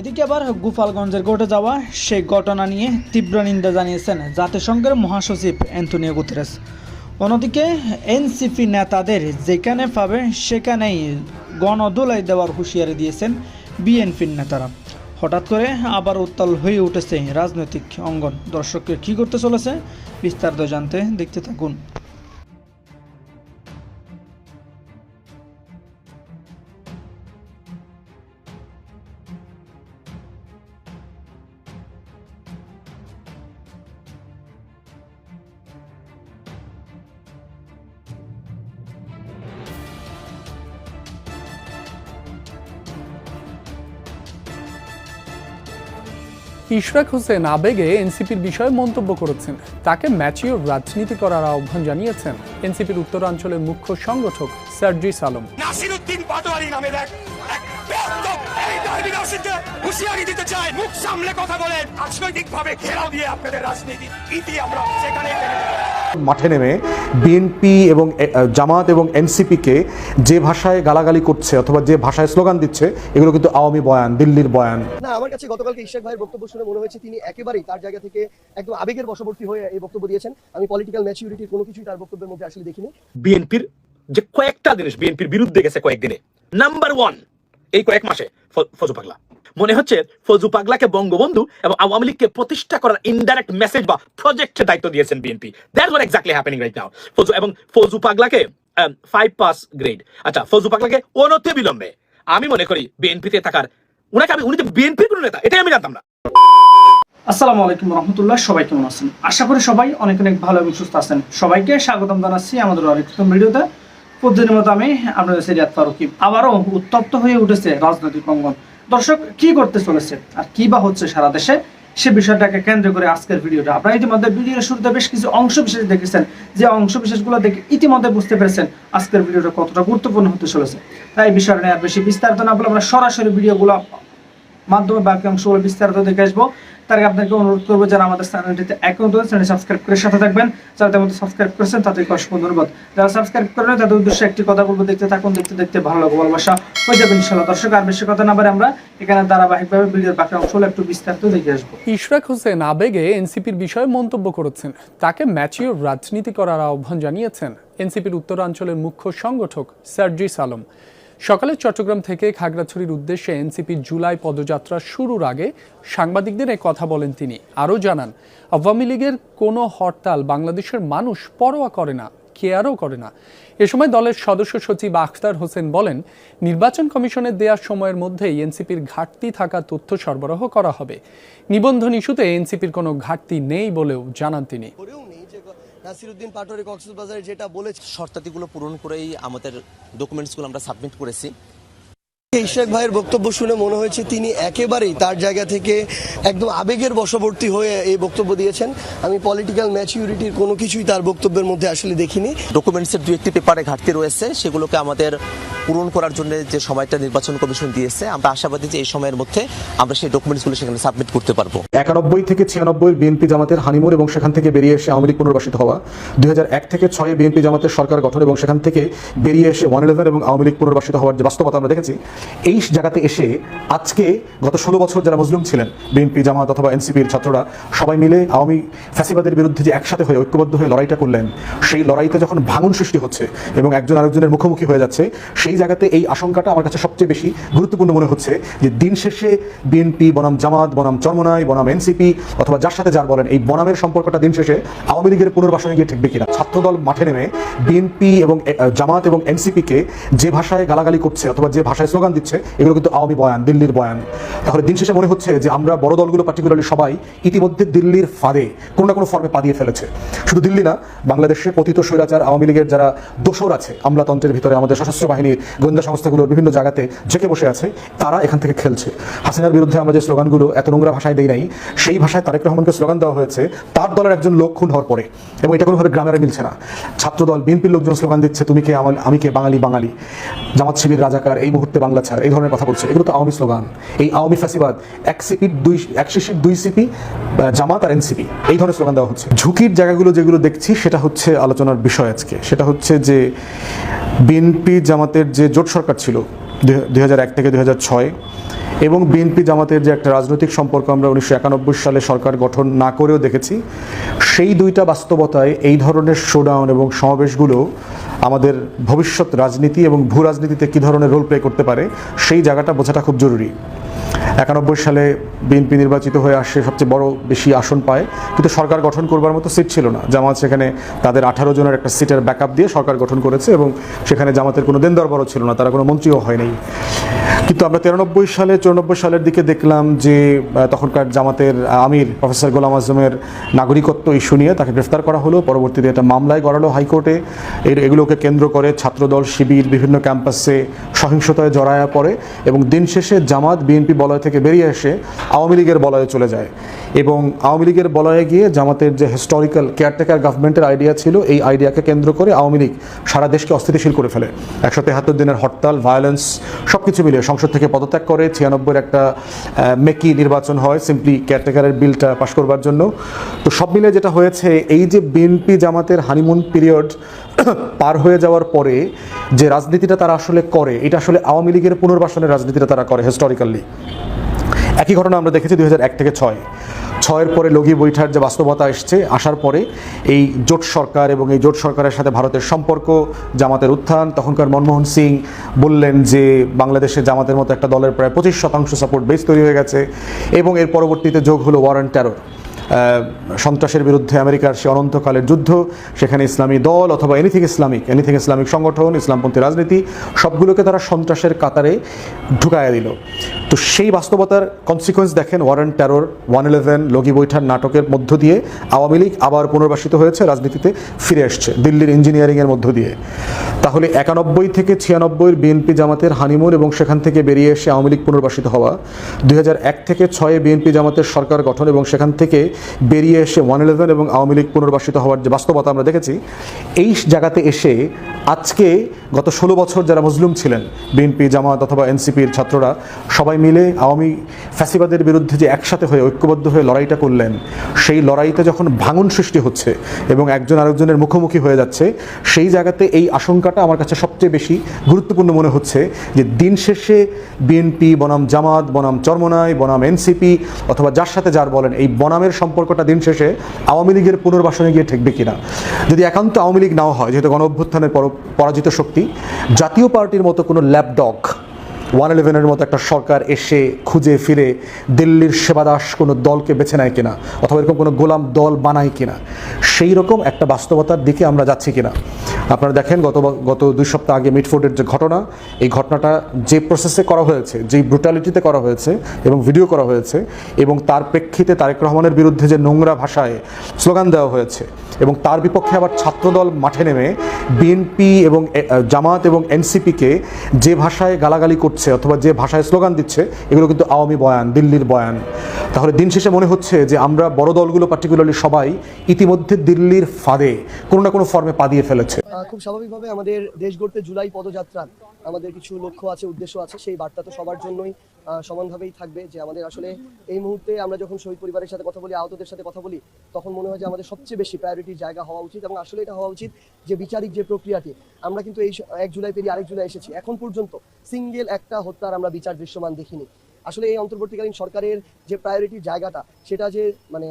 এদিকে আবার গোপালগঞ্জের ঘটে যাওয়া সেই ঘটনা নিয়ে তীব্র নিন্দা জানিয়েছেন জাতিসংঘের মহাসচিব অ্যান্টনিও গুতেরেস। অন্যদিকে এনসিপি নেতাদের যেখানে পাবে, সেখানেই গণদোলাই দেওয়ার হুঁশিয়ারি দিয়েছেন বিএনপির নেতারা। হঠাৎ করে আবার উত্তাল হয়ে উঠেছে রাজনৈতিক অঙ্গন। দর্শককে কী করতে চলেছে, বিস্তারিত জানতে দেখতে থাকুন। ইশরাক হোসেন আবেগে এনসিপির বিষয়ে মন্তব্য করেছেন। তাকে ম্যাচিওর রাজনীতি করার আহ্বান জানিয়েছেন। এনসিপির উত্তরাঞ্চলের মুখ্য সংগঠক সার্জিস আলম। নাসিরুদ্দিন পাটোয়ারি নামে এক দিতে চাই মুখ সামলে কথা বলেন। রাজনৈতিক ভাবে ঘেরাও দিয়ে আপনাদের রাজনীতি, ইতি আমরা সেখানে। মাঠে নেমে বিএনপি এবং জামাত এবং এনসিপিকে যে ভাষায় গালাগালি করছে অথবা যে ভাষায় স্লোগান দিচ্ছে এগুলো কিন্তু আওয়ামী বয়ান দিল্লির বয়ান। না আমার কাছে গতকালকে ইশাক ভাইয়ের বক্তব্য শুনে মনে হয়েছে তিনি একেবারেই তার জায়গা থেকে একদম আবেগের বশবর্তী হয়ে এই বক্তব্য দিয়েছেন। আমি পলিটিক্যাল ম্যাচিউরিটির কোনো কিছুই তার বক্তব্যের মধ্যে আসলে দেখিনি। বিএনপির যে কয়েকটা জিনিস বিএনপির বিরুদ্ধে গেছে কয়েকদিনে। নাম্বার ওয়ান এই কয়েক মাসে ফজু পাগলা। মনে হচ্ছে ফজু পাগলাকে বঙ্গবন্ধু এবং আওয়ামী লীগকে প্রতিষ্ঠা করার ইনডাইরেক্ট মেসেজ বা প্রজেক্টের দায়িত্ব দিয়েছেন BNP that war exactly happening right now Fazu, এবং ফজু পাগলাকে ফাইভ পাস গ্রেড আচ্ছা ফজু পাগলাকে অনতি বিলম্বে। আমি মনে করি বিএনপিতে থাকার, উনাকে আমি, উনি তো বিএনপির কোনো নেতা, এটাই আমি জানতাম না। আসসালামু আলাইকুম রহমতুল্লাহ, সবাই কেমন আছেন? আশা করি সবাই অনেক অনেক ভালো এবং সুস্থ আছেন। সবাইকে স্বাগতম জানাচ্ছি আমাদের আরেকটি ভিডিওতে। প্রতিদিনের মতো আমি আপনাদের সিরিয়াত ফারুকি আবারও উত্তপ্ত হয়ে উঠেছে রাজনৈতিক অঙ্গন। দর্শক, কি করতে চলেছে আর কি বা হচ্ছে সারা দেশে? সে বিষয়টাকে কেন্দ্র করে আজকের ভিডিওটা। আপনারা ইতিমধ্যে ভিডিওর শুরুতে বেশ কিছু অংশ বিশেষ দেখেছেন। যে অংশ বিশেষগুলো দেখে ইতিমধ্যে বুঝতে পেরেছেন আজকের ভিডিওটা কতটা গুরুত্বপূর্ণ হতে চলেছে। তাই বিষয়টা নিয়ে আর বেশি বিস্তারিত না বলে আমরা সরাসরি ভিডিওগুলো মাধ্যমে বাকি অংশগুলো বিস্তারিত দেখে আসব। তার আগে আপনাকে অনুরোধ করব যারা আমাদের চ্যানেলটিতে অ্যাকাউন্ট রয়েছে চ্যানেল সাবস্ক্রাইব করে সাথে থাকবেন। যারা মধ্যে সাবস্ক্রাইব করেছেন, তাদেরকে অসংখ্য ধন্যবাদ। যারা সাবস্ক্রাইব করেন তাদের উদ্দেশ্যে একটি কথা বলব, দেখতে থাকুন, দেখতে দেখতে ভালো লাগবে ভালোবাসা হয়ে যাবে ইনশাল্লাহ দর্শক, আর বেশি কথা না পারে আমরা এখানে ধারাবাহিকভাবে ভিডিওর বাকি অংশগুলো একটু বিস্তারিত দেখে আসব। ইশরাক হোসেন আবেগে এনসিপির বিষয়ে মন্তব্য করেছেন। তাকে ম্যাচিওর রাজনীতি করার আহ্বান জানিয়েছেন এনসিপির উত্তরাঞ্চলের মুখ্য সংগঠক সার্জিস আলম। সকালে চট্টগ্রাম থেকে খাগড়াছড়ির উদ্দেশ্যে এনসিপির জুলাই পদযাত্রা শুরুর আগে সাংবাদিকদের এ কথা বলেন তিনি। আরও জানান, আওয়ামী লীগের কোনো হরতাল বাংলাদেশের মানুষ পরোয়া করে না, কেয়ারও করে না। এ সময় দলের সদস্য সচিব আখতার হোসেন বলেন, নির্বাচন কমিশনের দেওয়ার সময়ের মধ্যেই এনসিপির ঘাটতি থাকা তথ্য সরবরাহ করা হবে। নিবন্ধন ইস্যুতে এনসিপির কোনো ঘাটতি নেই বলেও জানান তিনি। নাসিরুদ্দিন পাটোরি কক্সবাজারে যেটা বলেছে শর্তাদিগুলো পূরণ করেই আমাদের ডকুমেন্টসগুলো আমরা সাবমিট করেছি। ইশাক ভাইয়ের বক্তব্য শুনে মনে হয়েছে তিনি একেবারেই তার জায়গা থেকে একদম আবেগের বশবর্তী হয়ে এই বক্তব্য দিয়েছেন। আমি পলিটিক্যাল ম্যাচিউরিটির কোনো কিছুই তার বক্তব্যের মধ্যে আসলে দেখিনি। ডকুমেন্টসের দু একটি পেপারে ঘাটতি রয়েছে সেগুলোকে আমাদের পূরণ করার জন্য যে সময়টা নির্বাচন কমিশন দিয়েছে আমরা আশাবাদী যে এই সময়ের মধ্যে আমরা সেই ডকুমেন্টসগুলো সেখানে সাবমিট করতে পারব। একানব্বই থেকে ছিয়ানব্বই বিএনপি জামাতের হানিমুন এবং সেখান থেকে বেরিয়ে এসে আওয়ামী লীগ পুনর্বাসিত হওয়া দুই হাজার এক থেকে ছয়ে বিএনপি জামাতের সরকার গঠন এবং সেখান থেকে বেরিয়ে এসে ওয়ান ইলেভেন এবং আওয়ামী লীগ পুনর্বাসিত হওয়ার যে বাস্তবতা আমরা দেখেছি এই জায়গাতে এসে আজকে গত ষোলো বছর যারা মুসলিম ছিলেন, বিএনপি, জামাত অথবা এনসিপির ছাত্ররা, সবাই মিলে আওয়ামী ফ্যাসিবাদের বিরুদ্ধে যে একসাথে হয়ে ঐক্যবদ্ধ হয়ে লড়াইটা করলেন, সেই লড়াইতে যখন ভাঙন সৃষ্টি হচ্ছে এবং একজন আরেকজনের মুখোমুখি হয়ে যাচ্ছে, সেই জায়গাতে এই আশঙ্কাটা আমার কাছে সবচেয়ে বেশি গুরুত্বপূর্ণ মনে হচ্ছে যে দিন শেষে বিএনপি, বনাম জামাত, বনাম চরমনাই, বনাম এনসিপি অথবা যার সাথে যার বলেন, এই বনামের সম্পর্কটা দিন শেষে আওয়ামী লীগের পুনর্বাসনে গিয়ে ঠেকবে কিনা ছাত্রদল মাঠে নেমে বিএনপি এবং জামাত এবং এনসিপিকে যে ভাষায় গালাগালি করছে অথবা যে ভাষায় স্লোগান দিচ্ছে, এগুলো কিন্তু আওয়ামী বয়ান, দিল্লির বয়ান। তাহলে দিন শেষে মনে হচ্ছে যে আমরা বড় দলগুলো পার্টিকুলারলি সবাই ইতিমধ্যে দিল্লির ফাঁদে, কোনো না কোনো ফর্মে পা দিয়ে ফেলেছে। শুধু দিল্লি না, বাংলাদেশে পতিত স্বৈরাচার, আওয়ামী লীগের যারা দোসর আছে, আমলাতন্ত্রের ভিতরে আমাদের সশস্ত্র বাহিনীর গোয়েন্দা সংস্থাগুলোর বিভিন্ন জায়গাতে জেকে বসে আছে, তারা এখান থেকে খেলছে। হাসিনার বিরুদ্ধে আমরা যে স্লোগানগুলো এত নোংরা ভাষায় দেই নাই, সেই ভাষায় তারেক রহমানকে স্লোগান দেওয়া হয়েছে, তার দলের একজন লোক খুন হওয়ার পরে। এবং এটা কোনোভাবে গ্রামের মিলছে না। ছাত্রদল, বিএনপির লোকজন স্লোগান দিচ্ছে, তুমি কে আমি কে বাঙালি বাঙালি? জামাত শিবির, রাজাকার, এই মুহূর্তে বাংলা ছাড়, এই ধরনের কথা বলছে। এগুলো তো আওয়ামী স্লোগান। এই আওয়ামী ফাসিবাদ এক সিপির দুই, এক শিশির দুই সিপি জামাত আর এনসিপি, এই ধরনের স্লোগান দেওয়া হচ্ছে। ঝুঁকির জায়গাগুলো যেগুলো দেখছি, সেটা হচ্ছে আলোচনার বিষয় আজকে। সেটা হচ্ছে যে বিএনপি জামাতের যে জোট সরকার ছিল দুই হাজার এক থেকে দুই হাজার ছয় এবং বিএনপি জামাতের যে একটা রাজনৈতিক সম্পর্ক আমরা উনিশশো একানব্বই সালে সরকার গঠন না করেও দেখেছি, সেই দুইটা বাস্তবতায় এই ধরনের শোডাউন এবং সমাবেশগুলো আমাদের ভবিষ্যৎ রাজনীতি এবং ভূ রাজনীতিতে কী ধরনের রোল প্লে করতে পারে, সেই জায়গাটা বোঝাটা খুব জরুরি। একানব্বই সালে বিএনপি নির্বাচিত হয়ে আসে সবচেয়ে বড় বেশি আসন পায়। কিন্তু সরকার গঠন করবার মতো সিট ছিল না। জামাত সেখানে তাদের আঠারো জনের একটা সিটের ব্যাকআপ দিয়ে সরকার গঠন করেছে এবং সেখানে জামাতের কোনো দেন দরবারও ছিল না, তারা কোনো মন্ত্রীও হয়নি। কিন্তু আমরা তিরানব্বই সালে, চৌরানব্বই সালের দিকে দেখলাম যে তখনকার জামাতের আমির প্রফেসর গোলাম আজমের নাগরিকত্ব ইস্যু নিয়ে তাকে গ্রেফতার করা হলো। পরবর্তীতে এটা মামলায় গড়ালো হাইকোর্টে। এর, এগুলোকে কেন্দ্র করে ছাত্রদল, শিবির, বিভিন্ন ক্যাম্পাসে সহিংসতায় জড়ায়া পড়ে এবং দিন শেষে জামাত বিএনপি বলয় থেকে বেরিয়ে এসে আওয়ামী লীগের বলয়ে চলে যায়। এবং আওয়ামী লীগের বলয়ে গিয়ে জামাতের যে হিস্টোরিক্যাল কেয়ারটেকার গভর্নমেন্টের আইডিয়া ছিল, এই আইডিয়াকে কেন্দ্র করে আওয়ামী লীগ সারা দেশকে অস্থিতিশীল করে ফেলে। একশো তেহাত্তর দিনের হরতাল ভায়োলেন্স সব কিছু মিলিয়ে সংসদ থেকে পদত্যাগ করে ছিয়ানব্বইয়ের একটা মেকি নির্বাচন হয় সিম্পলি কেয়ারটেকারের বিলটা পাশ করবার জন্য। তো সব মিলে যেটা হয়েছে, এই যে বিএনপি জামাতের হানিমুন পিরিয়ড পার হয়ে যাওয়ার পরে যে রাজনীতিটা তারা আসলে করে এটা আসলে আওয়ামী লীগের পুনর্বাসনের রাজনীতিটা তারা করে হিস্টোরিক্যালি একই ঘটনা আমরা দেখেছি দুই এক থেকে ছয়। ছয়ের পরে লগি বৈঠার যে বাস্তবতা এসছে আসার পরে এই জোট সরকার এবং এই জোট সরকারের সাথে ভারতের সম্পর্ক জামাতের উত্থান তখনকার মনমোহন সিং বললেন যে বাংলাদেশে জামাতের মতো একটা দলের প্রায় পঁচিশ শতাংশ সাপোর্ট বেস তৈরি হয়ে গেছে এবং এর পরবর্তীতে যোগ হলো ওয়ারেন্ট আহ, সন্ত্রাসের বিরুদ্ধে আমেরিকার সে অনন্তকালের যুদ্ধ, সেখানে ইসলামী দল অথবা এনিথিং ইসলামিক এনিথিং ইসলামিক সংগঠন, ইসলামপন্থী রাজনীতি, সবগুলোকে তারা সন্ত্রাসের কাতারে ঢুকাইয়া দিল। তো সেই বাস্তবতার কনসিকোয়েন্স দেখেন ওয়ারেন্ট টেরর ওয়ান ইলেভেন লগি বৈঠার নাটকের মধ্য দিয়ে আওয়ামী লীগ আবার পুনর্বাসিত হয়েছে, রাজনীতিতে ফিরে আসছে দিল্লির ইঞ্জিনিয়ারিংয়ের মধ্য দিয়ে। তাহলে একানব্বই থেকে ছিয়ানব্বইয়ের বিএনপি জামাতের হানিমুন এবং সেখান থেকে বেরিয়ে এসে আওয়ামী লীগ পুনর্বাসিত হওয়া, দুই এক থেকে ছয়ে বিএনপি জামাতের সরকার গঠন এবং সেখান থেকে বেরিয়ে এসে ওয়ান ইলেভেন এবং আওয়ামী লীগ পুনর্বাসিত হওয়ার যে বাস্তবতা আমরা দেখেছি, এই জায়গাতে এসে আজকে গত ষোলো বছর যারা মজলুম ছিলেন, বিএনপি জামাত অথবা এনসিপির ছাত্ররা, সবাই মিলে আওয়ামী ফ্যাসিবাদের বিরুদ্ধে যে একসাথে হয়ে ঐক্যবদ্ধ হয়ে লড়াইটা করলেন, সেই লড়াইতে যখন ভাঙন সৃষ্টি হচ্ছে এবং একজন আরেকজনের মুখোমুখি হয়ে যাচ্ছে, সেই জায়গাতে এই আশঙ্কাটা আমার কাছে সবচেয়ে বেশি গুরুত্বপূর্ণ মনে হচ্ছে যে দিন শেষে বিএনপি, বনাম জামাত, বনাম চরমনাই, বনাম এনসিপি অথবা যার সাথে যার বলেন, এই বনামের সম্পর্কটা দিন শেষে আওয়ামী লীগের পুনর্বাসনে গিয়ে ঠেকবে কিনা? যদি একান্ত আওয়ামী লীগ নাও হয়, যেহেতু গণ অভ্যুত্থানের পর- পরাজিত শক্তি, জাতীয় পার্টির মতো কোনো ল্যাপডগ ওয়ান ইলেভেনের মতো একটা সরকার এসে খুঁজে ফিরে দিল্লির সেবাদাস কোনো দলকে বেছে নেয় কিনা, অথবা এরকম কোনো গোলাম দল বানায় কিনা, সেই রকম একটা বাস্তবতার দিকে আমরা যাচ্ছি কিনা। আপনারা দেখেন গত গত দুই সপ্তাহ আগে মিটফোর্ডের যে ঘটনা, এই ঘটনাটা যে প্রসেসে করা হয়েছে, যেই ব্রুটালিটিতে করা হয়েছে এবং ভিডিও করা হয়েছে এবং তার প্রেক্ষিতে তারেক রহমানের বিরুদ্ধে যে নোংরা ভাষায় স্লোগান দেওয়া হয়েছে এবং তার বিপক্ষে আবার ছাত্রদল মাঠে নেমে বিএনপি এবং জামাত এবং এনসিপিকে যে ভাষায় গালাগালি করছে অথবা যে ভাষায় স্লোগান দিচ্ছে, এগুলো কিন্তু আওয়ামী বয়ান, দিল্লির বয়ান। তাহলে দিন শেষে মনে হচ্ছে যে আমরা বড় দলগুলো পার্টিকুলারলি সবাই ইতিমধ্যে দিল্লির ফাঁদে কোনো না কোনো ফর্মে পা দিয়ে ফেলেছে। খুব স্বাভাবিকভাবে আমাদের দেশ গড়তে জুলাই পদযাত্রার আমাদের কিছু লক্ষ্য আছে, উদ্দেশ্য আছে, সেই বার্তা তো সবার জন্যই সমানভাবেই থাকবে যে আমাদের আসলে এই মুহূর্তে আমরা যখন শহীদ পরিবারের সাথে কথা বলি, আহতদের সাথে কথা বলি, তখন মনে হয় যে আমাদের সবচেয়ে বেশি প্রায়োরিটির জায়গা হওয়া উচিত এবং আসলে এটা হওয়া উচিত যে বিচারিক যে প্রক্রিয়াটি, আমরা কিন্তু এই এক জুলাই পেরিয়ে আরেক জুলাই এসেছি, এখন পর্যন্ত সিঙ্গেল একটা হত্যার আমরা বিচার দৃশ্যমান দেখিনি। আসলে এই অন্তর্বর্তীকালীন সরকারের যে প্রায়োরিটির জায়গাটা, সেটা যে মানে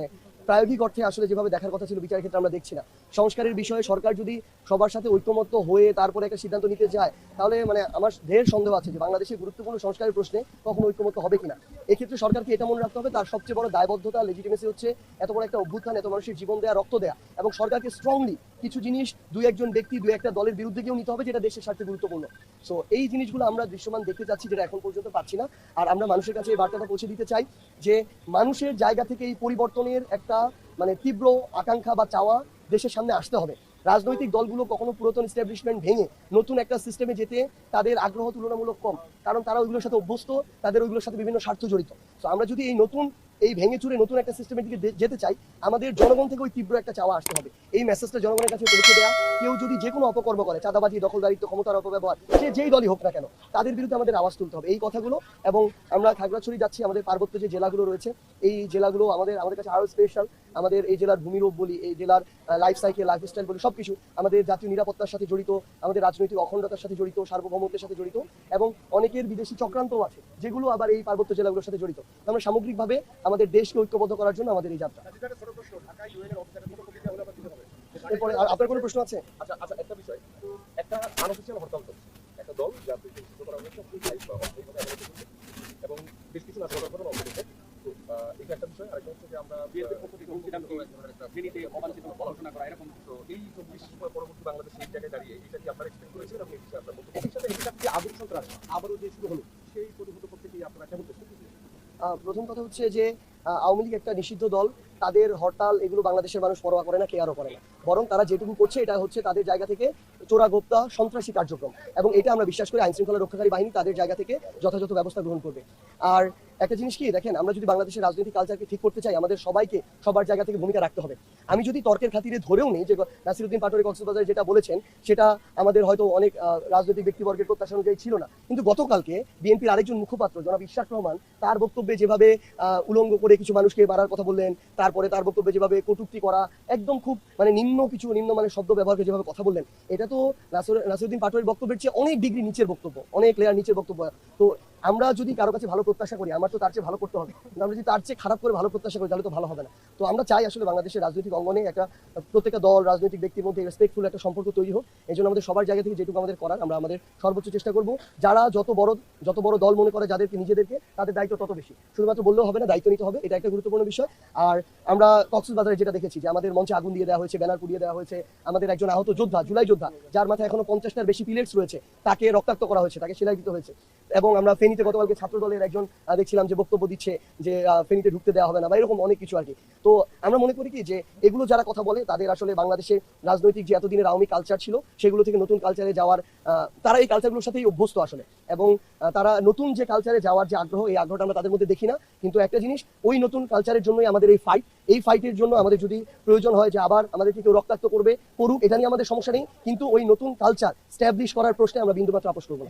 প্রায়োগিক অর্থে আসলে যেভাবে দেখার কথা ছিল বিচারের ক্ষেত্রে আমরা দেখছি না। সংস্কারের বিষয়ে সরকার যদি সবার সাথে ঐক্যমত্য হয়ে তারপরে একটা সিদ্ধান্ত নিতে যায় তাহলে মানে আমার ঢের সন্দেহ আছে যে বাংলাদেশের গুরুত্বপূর্ণ সংস্কারের প্রশ্নে কখনো ঐক্যমত্য হবে কিনা। এক্ষেত্রে সরকারকে এটা মনে রাখতে হবে, তার সবচেয়ে বড় দায়বদ্ধতা লেজিটিমেসি হচ্ছে এত বড় একটা অভ্যুত্থান, এত মানুষের জীবন দেয়া, রক্ত দেয়া। এবং সরকারকে স্ট্রংলি কিছু জিনিস দুই একজন ব্যক্তি, দুই একটা দলের বিরুদ্ধে গিয়েও নিতে হবে, যেটা দেশের স্বার্থে গুরুত্বপূর্ণ। সো এই জিনিসগুলো আমরা দৃশ্যমান দেখতে চাচ্ছি, যেটা এখন পর্যন্ত পাচ্ছি না। আর আমরা মানুষের কাছে এই বার্তাটা পৌঁছে দিতে চাই যে মানুষের জায়গা থেকে এই পরিবর্তনের একটা মানে তীব্র আকাঙ্ক্ষা বা চাওয়া দেশের সামনে আসতে হবে। রাজনৈতিক দলগুলো কখনো পুরাতন এস্টাবলিশমেন্ট ভেঙে নতুন একটা সিস্টেমে যেতে তাদের আগ্রহ তুলনামূলক কম। কারণ তারা ওইগুলোর সাথে অভ্যস্ত, তাদের ওইগুলোর সাথে বিভিন্ন স্বার্থ জড়িত। তো আমরা যদি এই নতুন এই ভেঙে চুরে নতুন একটা সিস্টেমের দিকে যেতে চাই, আমাদের জনগণ থেকে ওই তীব্র একটা চাওয়া আসতে হবে। এই মেসেজটা জনগণের কাছে পৌঁছে দেওয়া কেউ যদি যে কোনো অপকর্ম করে, চাঁদাবাজি, দখলদারিত্ব, ক্ষমতার অপব্যবহার, সে যেই দলই হোক না কেন, তাদের বিরুদ্ধে আমাদের আওয়াজ তুলতে হবে। এই কথাগুলো এবং আমরা খাগড়াছড়ি যাচ্ছি, আমাদের পার্বত্য যে জেলাগুলো রয়েছে, এই জেলাগুলো আমাদের আমাদের কাছে আরও স্পেশাল আমাদের এই জেলার ভূমিরূপ বলি, এই জেলার লাইফ সাইকেল লাইফ স্টাইল বলি, সবকিছু আমাদের জাতীয় নিরাপত্তার সাথে জড়িত, আমাদের রাজনৈতিক অখণ্ডতার সাথে জড়িত, সার্বভৌমত্বের সাথে জড়িত এবং অনেকের বিদেশি চক্রান্তও আছে, যেগুলো আবার এই পার্বত্য জেলাগুলোর সাথে জড়িত। আমরা সামগ্রিকভাবে আমাদের দেশকে ঐক্যবদ্ধ করার জন্য আমাদের এই যাত্রা। এরপরে আর আপনার কোনো প্রশ্ন আছে? আচ্ছা আচ্ছা একটা বিষয়। একটা আনঅফিসিয়াল হরতাল চলছে। একটা দল করা হয়েছে। এবং বেশ কিছু এটা একটা বিষয়। আরেকটা হচ্ছে যে আমরা বিএনপির পক্ষ থেকে হুমকি দামকে একটা ফেনীতে অবাঞ্ছিত ঘোষণা করা এরকম তো এই পরবর্তী বাংলাদেশ এই জায়গায় দাঁড়িয়ে এটা কি আপনারা এক্সপেক্ট করেছেন? এবং এই বিষয়ে আপনার বক্তব্য এর সাথে এটা কি আদর্শ সন্ত্রাস। আবারও যে শুরু হলো সেই প্রতিহত করতে কি আপনারা কেমন প্রথম কথা হচ্ছে যে আওয়ামী লীগ একটা নিষিদ্ধ দল, তাদের হরতাল, এগুলো বাংলাদেশের মানুষ পরোয়া করে না, কেয়ারও করে না। বরং তারা যেটুকু করছে, এটা হচ্ছে তাদের জায়গা থেকে চোরা গোপ্তা সন্ত্রাসী কার্যক্রম। এবং এটা আমরা বিশ্বাস করি আইন শৃঙ্খলা রক্ষাকারী বাহিনী তাদের জায়গা থেকে যথাযথ ব্যবস্থা গ্রহণ করবে। আর একটা জিনিস কি, দেখেন, আমরা যদি বাংলাদেশের রাজনৈতিক কালচারকে ঠিক করতে চাই, আমাদের সবাইকে সবার জায়গা থেকে ভূমিকা রাখতে হবে। আমি যদি তর্কের খাতিরে ধরেও নেই যে নাসিরুদ্দিন পাটোয়ারি কক্সবাজারে যেটা বলেছেন, সেটা আমাদের হয়তো অনেক রাজনৈতিক ব্যক্তিবর্গের প্রত্যাশা অনুযায়ী ছিল না। কিন্তু গতকালকে বিএনপির আরেকজন মুখপাত্র, জনাব ইশাক রহমান, তার বক্তব্যে যেভাবে উলঙ্গ করে কিছু মানুষকে মারার কথা বললেন, তারপরে তার বক্তব্যে যেভাবে কটুক্তি করা, একদম খুব মানে নিম্ন কিছু নিম্ন মানের শব্দ ব্যবহার করে যেভাবে কথা বললেন, এটা তো নাসির, নাসিরুদ্দিন পাটোয়ারির বক্তব্যের চেয়ে অনেক ডিগ্রি নিচের বক্তব্য, অনেক লেয়ার নিচের বক্তব্য। তো আমরা যদি কারও কাছে ভালো প্রত্যাশা করি, আমার তো তার চেয়ে ভালো করতে হবে। আমরা যদি তার চেয়ে খারাপ করে ভালো প্রত্যাশা করি, তাহলে তো ভালো হবে না। তো আমরা চাই আসলে বাংলাদেশের রাজনৈতিক অঙ্গনে একটা, প্রত্যেকটা দল, রাজনৈতিক ব্যক্তির মধ্যে রেসপেক্টফুল একটা সম্পর্ক তৈরি হোক। এই জন্য আমাদের সবার জায়গা থেকে যেটুকু আমাদের করার, আমরা আমাদের সর্বোচ্চ চেষ্টা করব। যারা যত বড় যত বড় দল মনে করে যাদেরকে, নিজেদেরকে, তাদের দায়িত্ব তত বেশি। শুধুমাত্র বললেও হবে না, দায়িত্ব নিতে হবে। এটা একটা গুরুত্বপূর্ণ বিষয়। আর আমরা কক্সবাজারে যেটা দেখেছি যে আমাদের মঞ্চে আগুন দিয়ে দেওয়া হয়েছে, ব্যানার পুড়িয়ে দেওয়া হয়েছে। আমাদের একজন আহত যোদ্ধা, জুলাই যোদ্ধা, যার মাথায় এখনও পঞ্চাশটার বেশি পিলেটস রয়েছে, তাকে রক্তাক্ত করা হয়েছে, তাকে সেলাই দিতে হয়েছে। এবং আমরা ফেনীতে গতকালকে ছাত্র দলের একজন দেখছিলাম যে বক্তব্য দিচ্ছে যে ফেনীতে ঢুকতে দেওয়া হবে না বা এরকম অনেক কিছু আর কি। তো আমরা মনে করি কি যে, এগুলো যারা কথা বলে, তাদের আসলে বাংলাদেশে রাজনৈতিক যে এতদিনের আওয়ামী কালচার ছিল, সেগুলো থেকে নতুন কালচারে যাওয়ার তারা এই কালচারগুলোর সাথেই অভ্যস্ত আসলে। এবং তারা নতুন যে কালচারে যাওয়ার যে আগ্রহ, এই আগ্রহটা আমরা তাদের মধ্যে দেখি না। কিন্তু একটা জিনিস, ওই নতুন কালচারের জন্যই আমাদের এই ফাইট এই ফাইটের জন্য আমাদের যদি প্রয়োজন হয় যে আবার আমাদেরকে কেউ রক্তাক্ত করবে, করুক, এটা নিয়ে আমাদের সমস্যা নেই। কিন্তু ওই নতুন কালচার স্ট্যাবলিশ করার প্রশ্নে আমরা বিন্দুমাত্র আপোষ করব না।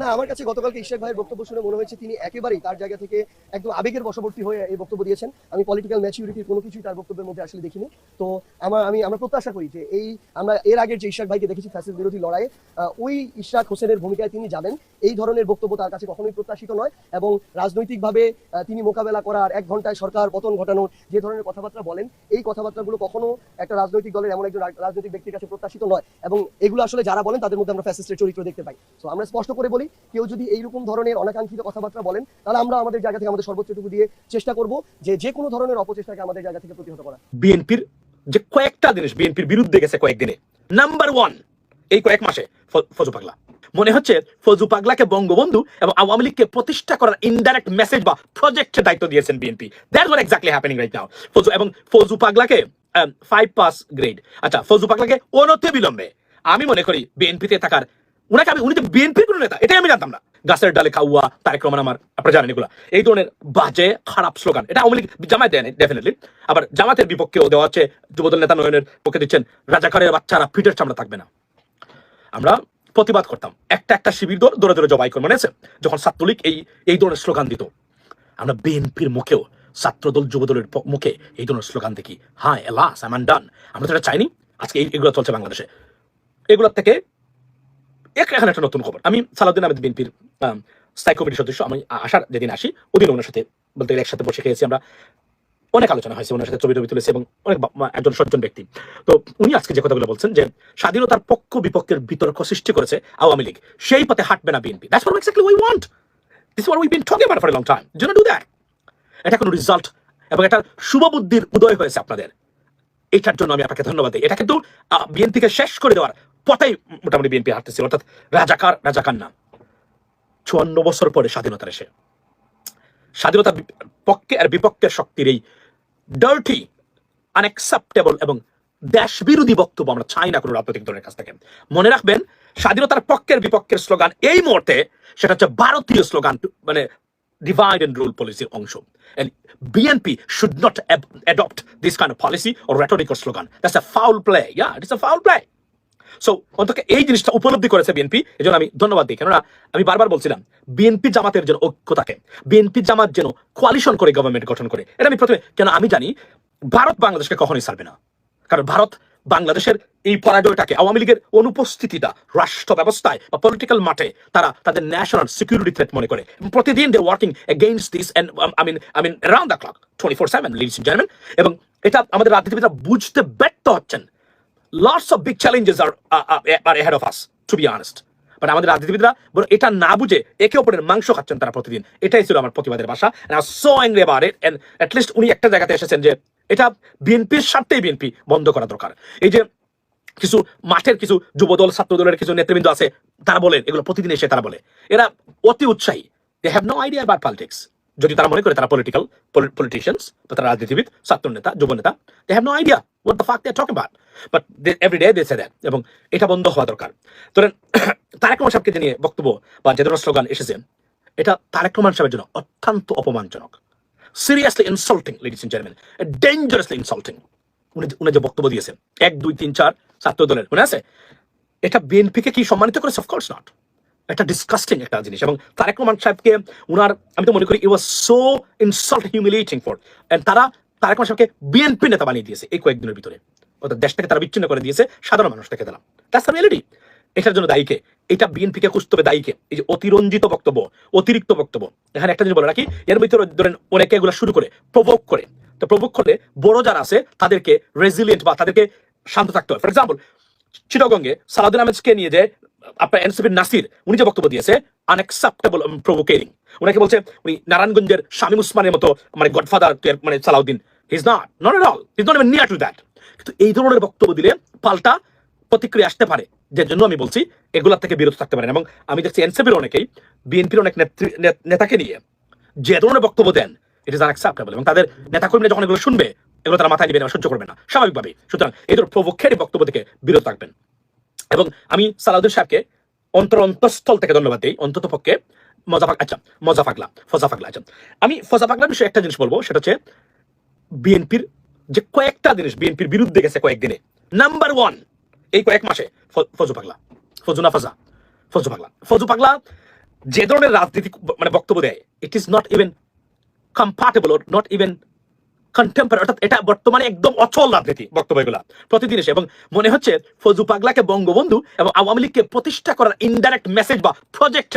না, আমার কাছে গতকালকে ইশাক ভাইয়ের বক্তব্য শুনে মনে হয়েছে তিনি একেবারেই তার জায়গা থেকে একদম আবেগের বশবর্তী হয়ে এই বক্তব্য দিয়েছেন। আমি পলিটিক্যাল ম্যাচিউরিটির কোনো কিছুই তার বক্তব্যের মধ্যে আসলে দেখিনি। তো আমার, আমি, আমরা প্রত্যাশা করি যে এই, আমরা এর আগের যে ইশাক ভাইকে দেখেছি ফ্যাসিস বিরোধী লড়াইয়ে ওই ইশাক হোসেনের ভূমিকায় তিনি যাবেন। এই ধরনের বক্তব্য তার কাছে কখনোই প্রত্যাশিত নয় এবং রাজনৈতিকভাবে তিনি মোকাবেলা করার এক ঘন্টায় সরকার, পতন ঘটানোর যে ধরনের কথাবার্তা বলেন, এই কথাবার্তাগুলো কখনো একটা রাজনৈতিক দলের এমন একজন রাজনৈতিক ব্যক্তির কাছে প্রত্যাশিত নয়। এবং এগুলো আসলে যারা বলেন তাদের মধ্যে আমরা ফ্যাসিস্টের চরিত্র দেখতে পাই। তো আমরা স্পষ্ট করে বলি কেউ যদি এইরকম ধরনের অনাকাঙ্ক্ষিত কথাবার্তা বলেন, তাহলে আমরা আমাদের জায়গা থেকে আমাদের সর্বোচ্চটুকু দিয়ে চেষ্টা করব যে যে কোনো ধরনের অপচেষ্টাকে আমাদের জায়গা থেকে প্রতিহত করা। বিএনপির যে কয়েকটা জিনিস বিএনপির বিরুদ্ধে গেছে কয়েকদিনে। নাম্বার ওয়ান এই কয়েক মাসে ফজু পাগলা। মনে হচ্ছে ফজু পাগলাকে বঙ্গবন্ধু এবং আওয়ামী লীগকে প্রতিষ্ঠা করার ইনডাইরেক্ট মেসেজ বা প্রজেক্টের দায়িত্ব দিয়েছেন BNP. That's what exactly happening right now Fazu এবং ফজু পাগলাকে ফাইভ পাস গ্রেড আচ্ছা ফজু পাগলাকে অনতি বিলম্বে আমি মনে করি বিএনপিতে থাকার উনাকে আমি উনি তো বিএনপির কোনো নেতা, এটাই আমি জানতাম না। গাছের ডালে খাওয়া, তারেক রহমান আমার, আপনারা জানেন এগুলা। এই ধরনের বাজে, খারাপ স্লোগান, এটা আওয়ামী লীগ জামায়াত দেয় ডেফিনেটলি আবার জামাতের বিপক্ষেও দেওয়া হচ্ছে, যুবদল নেতা নয়নের পক্ষে দিচ্ছেন রাজাকারের বাচ্চারা পিঠের চামড়া থাকবে না। আমরা প্রতিবাদ করতাম, একটা একটা শিবির দৌড় দৌড়ে দৌড়ে জবাই করে মনে আছে যখন ছাত্রলীগ এই এই ধরনের স্লোগান দিত। আমরা বিএনপির মুখেও, ছাত্রদল যুবদলের মুখে এই ধরনের স্লোগান দেখি। হ্যাঁ এলাস আই ডান। আমরা তো এটা চাইনি। আজকে এই- এগুলো চলছে বাংলাদেশে। এগুলোর থেকে এখানে একটা নতুন খবর। আমি সালাউদ্দিন আহমেদ বিএনপির স্থায়ী কমিটির সদস্য, আমি আসার যেদিন আসি ওদিন ওনার সাথে বলতে গেলে একসাথে বসে খেয়েছি আমরা। অনেক আলোচনা হয়েছে, ওনার সাথে ছবি টবি তুলেছে এবং অনেক একজন সজ্জন ব্যক্তি। তো উনি আজকে যে কথাগুলো বলছেন যে স্বাধীনতার পক্ষ বিপক্ষের বিতর্ক সৃষ্টি করেছে আওয়ামী লীগ, সেই পথে হাঁটবে না BNP. That's what exactly we want this what we been talking for long time do do that এটা কোনো রেজাল্ট এবং এটা শুভ বুদ্ধির উদয় হয়েছে আপনাদের। এটার জন্য আমি আপনাকে ধন্যবাদ দিই। এটা কিন্তু বিএনপিকে শেষ করে দেওয়ার পথেই মোটামুটি বিএনপি হাঁটতেছিল অর্থাৎ রাজাকার রাজাকার না চুয়ান্ন বছর পরে স্বাধীনতার এসে। স্বাধীনতা পক্ষে, আর বিপক্ষের শক্তির এই ডার্টি আনএক্সেপ্টেবল এবং দেশ বিরোধী বক্তব্য আমরা চাই না কোনো রাজনৈতিক দলের কাছ থেকে। মনে রাখবেন, স্বাধীনতার পক্ষের বিপক্ষের স্লোগান এই মুহূর্তে, সেটা হচ্ছে ভারতীয় স্লোগান মানে divide and rule পলিসির অংশ। And BNP should not adopt this kind of policy or rhetoric or slogan. That's a foul play. Yeah it's a foul play. So অন্তত এই জিনিসটা উপলব্ধি করেছে বিএনপি এই জন্য আমি ধন্যবাদ দিই। কেননা, আমি বারবার বলছিলাম বিএনপি জামাতের যেন ঐক্য থাকে বিএনপি জামাত যেন কোয়ালিশন করে গভর্নমেন্ট গঠন করে। এটা আমি প্রথমে কেন আমি জানি, ভারত বাংলাদেশকে কখনোই ছাড়বে না। কারণ ভারত বাংলাদেশের এই পরাজয়টাকে আওয়ামী লীগের অনুপস্থিতিটা রাষ্ট্র ব্যবস্থায় বা পলিটিক্যাল মাঠে তারা তাদের ন্যাশনাল সিকিউরিটি থ্রেট মনে করে। প্রতিদিন they working against this and I mean I mean around the clock twenty four seven ladies gentleman এবং এটা আমাদের রাজনীতিবিদরা বুঝতে ব্যর্থ হচ্ছেন। Of big challenges are, are, are ahead of us, to be honest. But আমাদের রাজনীতিবিদরা বরং এটা না বুঝে একে অপরের মাংস খাচ্ছেন তারা প্রতিদিন। এটাই ছিল আমার প্রতিবাদের ভাষা। So angry about it and at least উনি একটা জায়গাতে এসেছেন যে এটা বিএনপির স্বার্থেই বিএনপি বন্ধ করা দরকার। এই যে কিছু মাঠের কিছু যুবদল ছাত্র দলের কিছু নেতৃবৃন্দ আছে তারা বলেন এগুলো প্রতিদিন এসে তারা বলে। এরা অতি উৎসাহী। They have no idea about politics যদি তারা মনে করে তারা পলিটিক্যাল পলিটিশিয়ানস বা তারা রাজনীতিবিদ, ছাত্র নেতা, যুব নেতা they have no idea what the fuck they talk about but every day they say that এবং এটা বন্ধ হওয়া দরকার। ধরেন, তারেক রহমান সাহেবকে নিয়ে বক্তব্য বা যে ধরনের স্লোগান এসেছে, এটা তারেক রহমান সাহেবের জন্য অত্যন্ত অপমানজনক। Seriously insulting ladies and gentleman dangerously insulting উনি উনি যে বক্তব্য দিয়েছেন, এক, দুই, তিন, চার ছাত্র দলের, মনে আছে? এটা বিএনপিকে কি সম্মানিত করেছে? অফকোর্স নট একটা ডিসকাস্টিং একটা জিনিস। এবং তারেক রহমান সাহেবকে উনার, আমি তো মনে করি it was so insult humiliating for and তারা, তারেক রহমান সাহেবকে বিএনপি নেতা বানিয়ে দিয়েছে এই কয়েকদিনের ভিতরে। অর্থাৎ দেশ থেকে তারা বিচ্ছিন্ন করে দিয়েছে, সাধারণ মানুষ থেকে তারা দ্যাটস রিয়েলিটি এটার জন্য দায়ীকে এটা বিএনপিকে খুঁজতে হবে দায়ীকে এই যে অতিরঞ্জিত বক্তব্য, অতিরিক্ত বক্তব্য। এখানে একটা জিনিস বলে রাখি, এর ভিতরে ধরেন অনেকে এগুলো শুরু করে প্রভোগ করে। তো প্রভোগ করলে বড় যারা আছে, তাদেরকে রেজিলিয়েন্ট বা তাদেরকে শান্ত থাকতে হয়। ফর এক্সাম্পল চিটাগঙ্গে সালাউদ্দিন আহমেদকে নিয়ে যে আপনার এনসিপির নাসির, উনি যে বক্তব্য দিয়েছে আনএক্সেপ্টেবল প্রভোকেটিং উনাকে বলছে, উনি নারায়ণগঞ্জের শামীম উসমানের মতো মানে গডফাদার মানে Salauddin. He's not not at all he's not near to that কিন্তু এই ধরনের বক্তব্য দিলে পাল্টা প্রতিক্রিয়া আসতে পারে। যে জন্য আমি বলছি এগুলা থেকে বিরত থাকতে পারেন। এবং আমি দেখছি এনসিপির অনেকেই, বিএনপির অনেক নেত্রী- নেতাকে নিয়ে যে ধরনের বক্তব্য দেন ইট ইজ আনএক্সেপ্টেবল এবং তাদের নেতাকর্মীরা যখন এগুলো শুনবে, এগুলো তারা মাথায় নেবে না, সহ্য করবে না। স্বাভাবিকভাবেই। সুতরাং এই ধরনের প্রভোক্ষের বক্তব্য থেকে বিরত থাকবেন। এবং আমি সালাউদ্দিন সাহেবকে অন্তর অন্তঃস্থল থেকে ধন্যবাদ দিই, অন্তত পক্ষে মজা পাক- আচ্ছা মজা পাগলা, ফজা পাগলা আচ্ছা। আমি ফজা পাগলার বিষয়ে একটা জিনিস বলব, সেটা হচ্ছে বিএনপির যে কয়েকটা জিনিস, বিএনপির বিরুদ্ধে গেছে কয়েকদিনে। নাম্বার ওয়ান এই কয়েক মাসে ফজু পাগলা ফজুনা ফাজা, ফজু পাগলা। ফজু পাগলা যে ধরনের রাজনীতি মানে বক্তব্য দেয় it is not even comparable not even contemporary অর্থাৎ এটা বর্তমানে একদম অচল রাজনীতি প্রতিদিন এসে এবং মনে হচ্ছে ফজু পাগলাকে বঙ্গবন্ধু এবং আওয়ামী লীগকে প্রতিষ্ঠা করার ইনডাইরেক্ট মেসেজ বা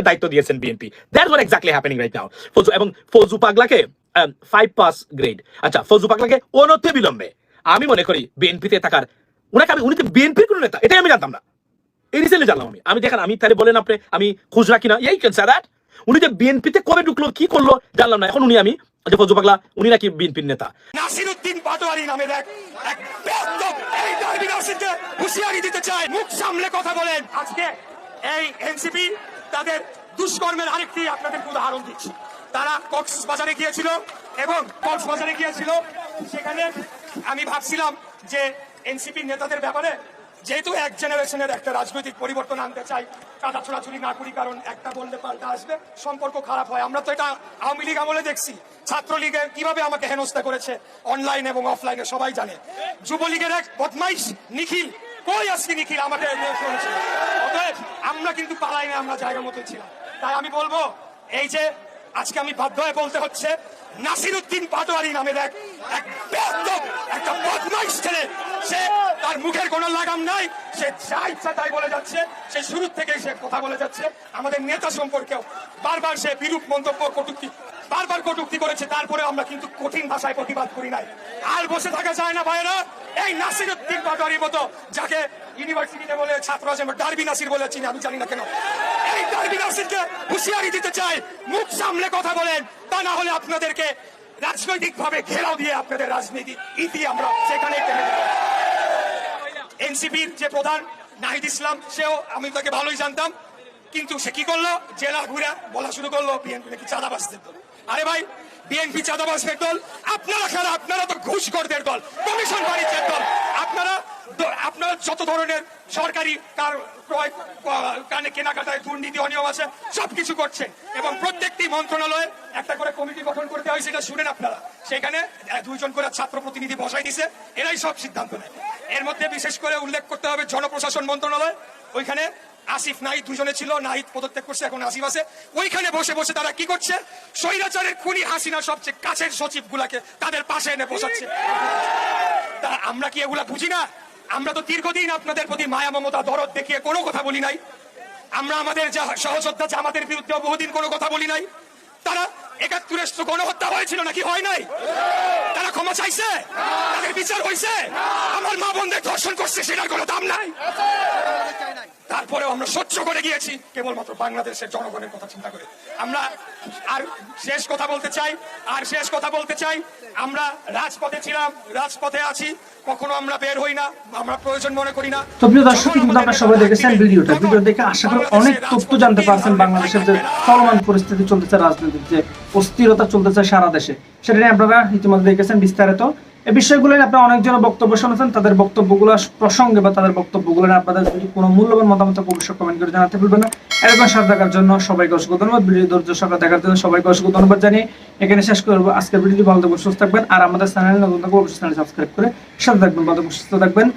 দায়িত্ব দিয়েছেন BNP that war exactly happening right now Fazu এবং ফজু পাগলাকে ফাইভ পাস গ্রেড আচ্ছা ফজু পাগলাকে অনতি বিলম্বে আমি মনে করি বিএনপিতে থাকার, উনাকে আমি, উনি তো বিএনপির কোনো নেতা, এটাই আমি জানতাম না। এই রিসেন্টলি জানলাম আমি। আমি দেখেন আমি তাহলে বলেন আপনি, আমি খোঁজ রাখি না এই ক্যান দ্যাট উনি যে বিএনপিতে কবে ঢুকলো, কি করল, জানলাম না। এখন উনি আমি সেখানে আমি ভাবছিলাম যে এনসিপি নেতাদের ব্যাপারে যেহেতু এক জেনারেশনের একটা রাজনৈতিক পরিবর্তন আনতে চাই, কাদা ছোড়াছুড়ি না করি, কারণ একটা বললে পাল্টা আসবে। সম্পর্ক খারাপ হয়। আমরা তো এটা আওয়ামী লীগ আমলে দেখছি। ছাত্রলীগের কীভাবে আমাকে হেনস্থা করেছে? অনলাইন এবং অফলাইনে সবাই জানে। যুবলীগের এক বদমাইশ নিখিল। কই আজকে নিখিল? আমাকে আমরা কিন্তু পালাই না, আমরা জায়গা মতো ছিলাম। তাই আমি বলব, এই যে আজকে আমি বাধ্য হয়ে বলতে হচ্ছে, নাসিরুদ্দিন পাটোয়ারি নামের এক একটা বদমাইশ ছেলে, সে তার মুখের কোনো লাগাম নাই, সে যা ইচ্ছা তাই বলে যাচ্ছে, সে শুরু থেকেই সে কথা বলে যাচ্ছে। আমাদের নেতা সম্পর্কেও বারবার সে বিরূপ মন্তব্য কটুক্তি বারবার কটুক্তি করেছে, তারপরে আমরা কিন্তু কঠিন ভাষায় প্রতিবাদ করি নাই। আর বসে থাকা যায় না ভাইরা এই নাসিরুদ্দিন পাটোয়ারির মতো, যাকে ইউনিভার্সিটিতে বলে ছাত্র আছে ডারবি নাসির বলে চিনি, আমি জানি না কেন। এই ডারবি নাসিরকে হুঁশিয়ারি দিতে চাই, মুখ সামলে কথা বলেন, তা না হলে আপনাদেরকে রাজনৈতিক ভাবে ঘেরাও দিয়ে আপনাদের রাজনীতি, ইতি আমরা সেখানে এনসিপির যে প্রধান, নাহিদ ইসলাম, সেও, আমি তাকে ভালোই জানতাম, কিন্তু সে কি করল? জেলা ঘুরে বলা শুরু করল, বিএনপি নাকি চাঁদা বাঁচতে আরে ভাই, বিএনপি চাঁদাবাজদের দল, আপনারা খারাপ, আপনারা তো ঘুষখোরদের দল, কমিশন বাণিজ্যের দল। আপনারা আপনারা যত ধরনের সরকারি কার ক্রয় কানে কেনাকাটায় দুর্নীতি, অনিয়ম আছে, সবকিছু করছে। এবং প্রত্যেকটি মন্ত্রণালয়ে একটা করে কমিটি গঠন করতে হয় সেটা শুনেন আপনারা। সেখানে দুইজন করে ছাত্র প্রতিনিধি বসাই দিছে, এরাই সব সিদ্ধান্ত নেয়। এর মধ্যে বিশেষ করে উল্লেখ করতে হবে জনপ্রশাসন মন্ত্রণালয়। ওইখানে আসিফ নাহিদ দুজনে ছিল, নাহিদ পদত্যাগ করছে, এখন আসিফ আছে। ওইখানে বসে বসে তারা কি করছে? স্বৈরাচারের খুনি হাসিনা সবচেয়ে কাছের সচিব গুলাকে তাদের পাশে এনে বসাচ্ছে। তা আমরা কি এগুলা বুঝি না? আমরা তো দীর্ঘদিন আপনাদের প্রতি মায়া, মমতা, দরদ দেখিয়ে কোনো কথা বলি নাই। আমরা আমাদের যা সহযোদ্ধা জামাতের বিরুদ্ধে বহুদিন কোনো কথা বলি নাই। তারা একাত্তরের তো গণহত্যা হয়েছিল নাকি হয় নাই? তারা ক্ষমা চাইছে? তাদের বিচার হয়েছে? আমার মা বোনদের ধর্ষণ করছে, সেটার কোনো দাম নাই? তারপরেও আমরা সহ্য করে গিয়েছি। কেবলমাত্র বাংলাদেশের জনগণের কথা চিন্তা করে। আমরা আর শেষ কথা বলতে চাই আর শেষ কথা বলতে চাই আমরা রাজপথে ছিলাম রাজপথে আছি কখনো আমরা বের হই না আমরা প্রয়োজন মনে করি না। তো প্রিয় দর্শক কিন্তু আপনারা সবাই দেখেছেন ভিডিওটা। ভিডিও দেখে আশা করি অনেক তথ্য জানতে পারছেন বাংলাদেশের যে চলমান পরিস্থিতি চলতেছে রাজনৈতিক যে অস্থিরতা চলতেছে সারা দেশে। সেটা নিয়ে আপনারা ইতিমধ্যে দেখেছেন বিস্তারিত। এই বিষয়গুলো নিয়ে আপনারা অনেকজন বক্তব্য শুনেছেন তাদের বক্তব্যগুলো প্রসঙ্গে বা তাদের বক্তব্যগুলো নিয়ে আপনাদের যদি কোনো মূল্যবান মতামত অবশ্যই কমেন্ট করে জানাতে ভুলবেন না। এরকম সাথে দেখার জন্য সবাইকে অসংখ্য ধন্যবাদ। ভিডিও ধৈর্য সহকারে দেখার জন্য সবাইকে অসংখ্য ধন্যবাদ জানিয়ে এখানে শেষ করব। আজকের ভিডিওটি ভালো থাকবেন সুস্থ থাকবেন। আর আমাদের চ্যানেল নতুন থাকব অবশ্যই চ্যানেল সাবস্ক্রাইব করে সাথে থাকবেন। ভালো থাকবেন, সুস্থ থাকবেন।